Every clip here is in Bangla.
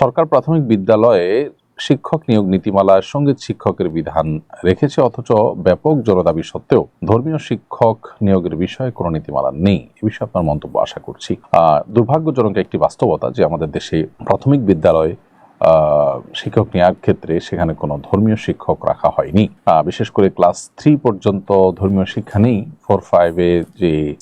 সরকার প্রাথমিক বিদ্যালয়ে শিক্ষক নিয়োগ নীতিমালায় সংগীত শিক্ষকের বিধান রেখেছে, অথচ ব্যাপক জনদাবি সত্ত্বেও ধর্মীয় শিক্ষক নিয়োগের বিষয়ে কোনো নীতিমালা নেই। এ বিষয়ে আপনার মন্তব্য আশা করছি। আর দুর্ভাগ্যজনক একটি বাস্তবতা যে আমাদের দেশে প্রাথমিক বিদ্যালয়ে শিক্ষক নেওয়ার ক্ষেত্রে সেখানে কোনো ধর্মীয় শিক্ষক রাখা হয়নি। বিশেষ করে ক্লাস থ্রি পর্যন্ত ধর্মীয় শিক্ষা নেই। ফোর, ফাইভে যে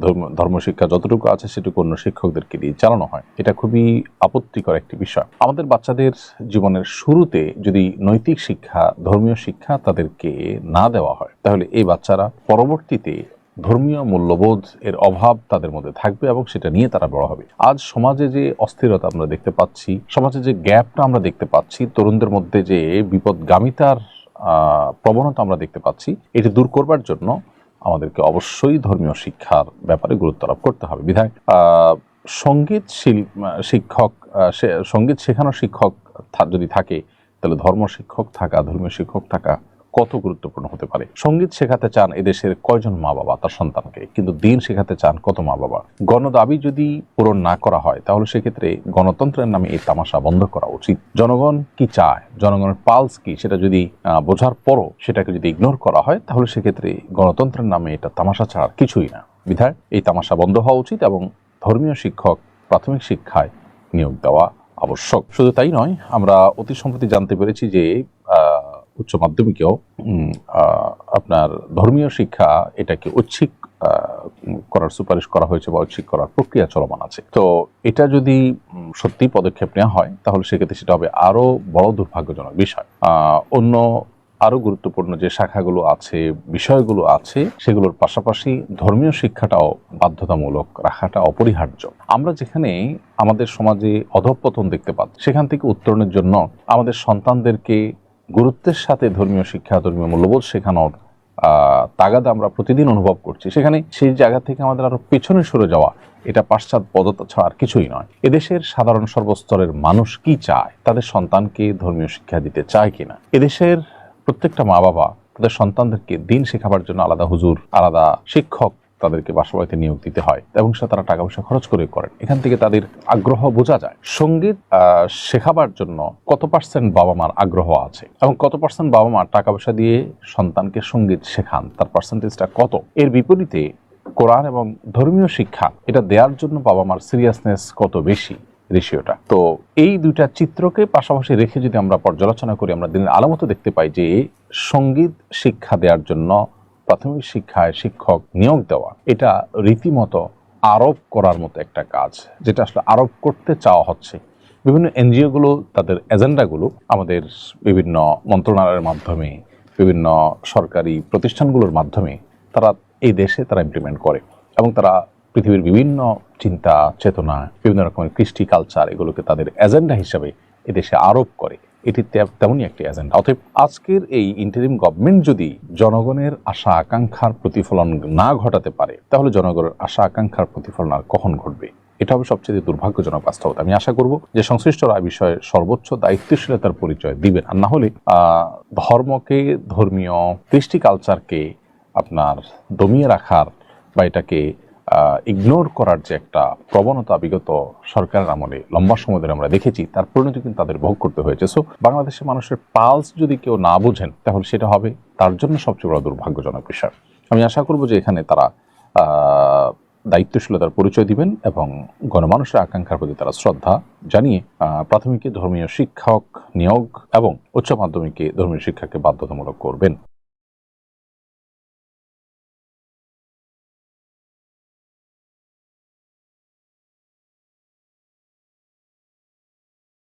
ধর্ম- ধর্মশিক্ষা যতটুকু আছে সেটুকু অন্য শিক্ষকদেরকে দিয়ে চালানো হয়। এটা খুবই আপত্তিকর একটি বিষয়। আমাদের বাচ্চাদের জীবনের শুরুতে যদি নৈতিক শিক্ষা, ধর্মীয় শিক্ষা তাদেরকে না দেওয়া হয়, তাহলে এই বাচ্চারা পরবর্তীতে ধর্মীয় মূল্যবোধ এর অভাব তাদের মধ্যে থাকবে এবং সেটা নিয়ে তারা বড় হবে। আজ সমাজে যে অস্থিরতা আমরা দেখতে পাচ্ছি সমাজে যে গ্যাপটা আমরা দেখতে পাচ্ছি তরুণদের মধ্যে যে বিপদগামিতার প্রবণতা আমরা দেখতে পাচ্ছি এটি দূর করবার জন্য আমাদেরকে অবশ্যই ধর্মীয় শিক্ষার ব্যাপারে গুরুত্ব আরোপ করতে হবে। বিধায় আহ, সংগীত শিক্ষক সংগীত শেখানোর শিক্ষক যদি থাকে তাহলে ধর্ম শিক্ষক থাকা ধর্মীয় শিক্ষক থাকা কত গুরুত্বপূর্ণ হতে পারে? সংগীত শেখাতে চান এদেশের কয়জন মা বাবা তার সন্তানকে? কিন্তু দিন শেখাতে চান কত মা বাবা গণদাবি যদি পূরণ না করা হয়, তাহলে সেক্ষেত্রে গণতন্ত্রের নামে এই তামাশা বন্ধ করা উচিত। জনগণ কি চায়? জনগণের পালস কি? সেটা যদি বোঝার পরও সেটাকে যদি ইগনোর করা হয়, তাহলে সেক্ষেত্রে গণতন্ত্রের নামে এটা তামাশা ছাড়া আর কিছুই না। বিধায়, এই তামাশা বন্ধ হওয়া উচিত এবং ধর্মীয় শিক্ষক প্রাথমিক শিক্ষায় নিয়োগ দেওয়া আবশ্যক। শুধু তাই নয়, আমরা অতি সম্প্রতি জানতে পেরেছি যে উচ্চ মাধ্যমিকেও আপনার ধর্মীয় শিক্ষা এটাকে ঐচ্ছিক করার সুপারিশ করা হয়েছে বা ঐচ্ছিক করার প্রক্রিয়া চলমান আছে। তো এটা যদি সত্যি পদক্ষেপ নেওয়া হয়, তাহলে সেক্ষেত্রে সেটা হবে আরও বড় দুর্ভাগ্যজনক বিষয়। অন্য আরও গুরুত্বপূর্ণ যে শাখাগুলো আছে, বিষয়গুলো আছে, সেগুলোর পাশাপাশি ধর্মীয় শিক্ষাটাও বাধ্যতামূলক রাখাটা অপরিহার্য। আমরা যেখানে আমাদের সমাজে অধঃপতন দেখতে পাচ্ছি, সেখান থেকে উত্তরণের জন্য আমাদের সন্তানদেরকে গুরুত্বের সাথে ধর্মীয় শিক্ষা, ধর্মীয় মূল্যবোধ শেখানোর তাগাদা আমরা প্রতিদিন অনুভব করছি। সেখানে সেই জায়গা থেকে আমাদের আরও পেছনে সরে যাওয়া, এটা পাশ্চাত্য পদতা ছাড়া আর কিছুই নয়। এদেশের সাধারণ সর্বস্তরের মানুষ কি চায়? তাদের সন্তানকে ধর্মীয় শিক্ষা দিতে চায় কিনা? এদেশের প্রত্যেকটা মা বাবা তাদের সন্তানদেরকে দিন শেখাবার জন্য আলাদা হুজুর, আলাদা শিক্ষক তাদেরকে বাসা বাড়িতে নিয়োগ দিতে হয় এবং সে তারা টাকা পয়সা খরচ করে করেন। এখান থেকে তাদের আগ্রহ বোঝা যায়। সংগীত শেখাবার জন্য কত পার্সেন্ট বাবা মার আগ্রহ আছে? এবং কত পার্সেন্ট বাবা মা টাকা পয়সা দিয়ে সন্তানকে সংগীত শেখান? তার পার্সেন্টেজটা কত? এর বিপরীতে কোরআন এবং ধর্মীয় শিক্ষা, এটা দেওয়ার জন্য বাবা মার সিরিয়াসনেস কত বেশি? রেশিওটা। তো এই দুইটা চিত্রকে পাশাপাশি রেখে যদি আমরা পর্যালোচনা করি, আমরা দিনের আলামত দেখতে পাই যে সংগীত শিক্ষা দেওয়ার জন্য প্রাথমিক শিক্ষায় শিক্ষক নিয়োগ দেওয়া, এটা রীতিমতো আরোপ করার মতো একটা কাজ, যেটা আসলে আরোপ করতে চাওয়া হচ্ছে। বিভিন্ন এনজিওগুলো, তাদের এজেন্ডাগুলো আমাদের বিভিন্ন মন্ত্রণালয়ের মাধ্যমে, বিভিন্ন সরকারি প্রতিষ্ঠানগুলোর মাধ্যমে তারা এই দেশে তারা ইমপ্লিমেন্ট করে এবং তারা পৃথিবীর বিভিন্ন চিন্তা, চেতনা, বিভিন্ন রকমের কৃষ্টি কালচার এগুলোকে তাদের এজেন্ডা হিসাবে এদেশে আরোপ করে। এটি তেমনই একটি এজেন্ডা অতএব আজকের এই ইন্টারিম গভর্নমেন্ট যদি জনগণের আশা আকাঙ্ক্ষার প্রতিফলন না ঘটাতে পারে, তাহলে জনগণের আশা আকাঙ্ক্ষার প্রতিফলন আর কখন ঘটবে? এটা হবে সবচেয়ে দুর্ভাগ্যজনক বাস্তবতা। আমি আশা করব যে সংশ্লিষ্টরা এই বিষয়ে সর্বোচ্চ দায়িত্বশীলতার পরিচয় দিবেন। আর না হলে ধর্মকে, ধর্মীয়, কৃষ্টি কালচারকে আপনার দমিয়ে রাখার বা এটাকে ইগনোর করার যে একটা প্রবণতা বিগত সরকারের আমলে লম্বা সময় ধরে আমরা দেখেছি, তার পরিণতি কিন্তু তাদের ভোগ করতে হয়েছে। সো বাংলাদেশের মানুষের পালস যদি কেউ না বুঝেন, তাহলে সেটা হবে তার জন্য সবচেয়ে বড় দুর্ভাগ্যজনক বিষয়। আমি আশা করব যে এখানে তারা দায়িত্বশীলতার পরিচয় দিবেন এবং গণমানুষের আকাঙ্ক্ষার প্রতি তারা শ্রদ্ধা জানিয়ে প্রাথমিকে ধর্মীয় শিক্ষক নিয়োগ এবং উচ্চ মাধ্যমিকে ধর্মীয় শিক্ষাকে বাধ্যতামূলক করবেন।